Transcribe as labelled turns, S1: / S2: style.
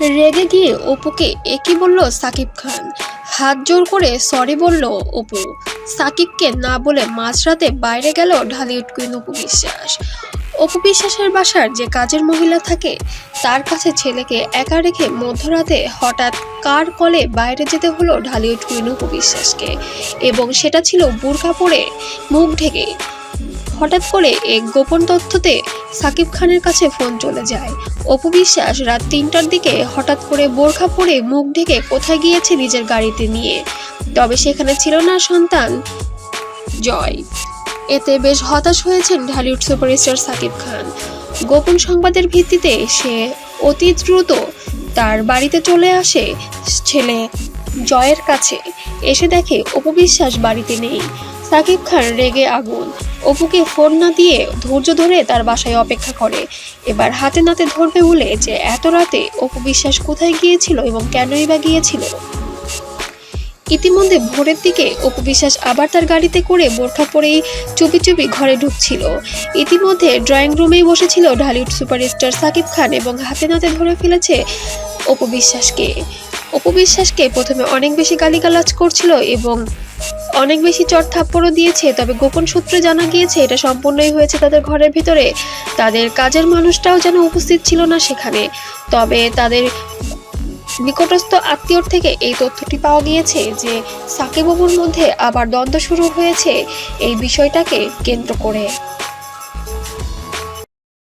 S1: রেগে গিয়ে অপুকে একই বলল সাকিব খান। হাত জোর করে সরি বলল অপু। সাকিবকে না বলে মাঝরাতে বাইরে গেল ঢালিউড কুইন অপু বিশ্বাস। অপু বিশ্বাসের বাসার যে কাজের মহিলা থাকে, তার কাছে ছেলেকে একা রেখে মধ্যরাতে হঠাৎ কার কলে বাইরে যেতে হলো ঢালিউড কুইন অপু বিশ্বাসকে? এবং সেটা ছিল বোরখা পরে মুখ ঢেকে। হঠাৎ করে এক গোপন তথ্যতে সাকিব খানের কাছে ফোন চলে যায়। অপু বিশ্বাস রাত তিনটার দিকে হঠাৎ করে বোরখা পরে মুখ ঢেকে কোথায় গিয়েছে নিজের গাড়িতে নিয়ে। তবে সেখানে ছিল না সন্তান জয়। এতে বেশ হতাশ হয়েছেন ঢালিউড সুপারস্টার সাকিব খান। গোপন সংবাদের ভিত্তিতে সে অতি দ্রুত তার বাড়িতে চলে আসে ছেলে জয়ের কাছে। এসে দেখে অপু বিশ্বাস বাড়িতে নেই। সাকিব খান রেগে আগুন। অপুকে ফোন না দিয়ে ধৈর্য ধরে তার বাসায় অপেক্ষা করে। এবার হাতে নাতে ধরবে বলে যে এত রাতে অপু বিশ্বাস কোথায় গিয়েছিল এবং কেনই বা গিয়েছিল? ইতিমধ্যে ভোরের দিকে অপু বিশ্বাস আবার তার গাড়িতে করে বোরখা পরেই চুপি চুপি ঘরে ঢুকছিল। ইতিমধ্যে ড্রয়িং রুমেই বসেছিল ঢালিউড সুপারস্টার সাকিব খান এবং হাতে নাতে ধরে ফেলেছে অপু বিশ্বাসকে। অপু বিশ্বাসকে প্রথমে অনেক বেশি গালিগালাজ করছিল এবং অনেক বেশি চট থাপ্পড়ও দিয়েছে, তবে গোপন সূত্রে জানা গিয়েছে এটা সম্পূর্ণই হয়েছে তাদের ঘরের ভিতরে। তাদের কাজের মানুষটাও যেন উপস্থিত ছিল না সেখানে। তবে তাদের নিকটস্থ আত্মীয়র থেকে এই তথ্যটি পাওয়া গিয়েছে যে সাকিববুর মধ্যে আবার দ্বন্দ্ব শুরু হয়েছে এই বিষয়টাকে কেন্দ্র করে।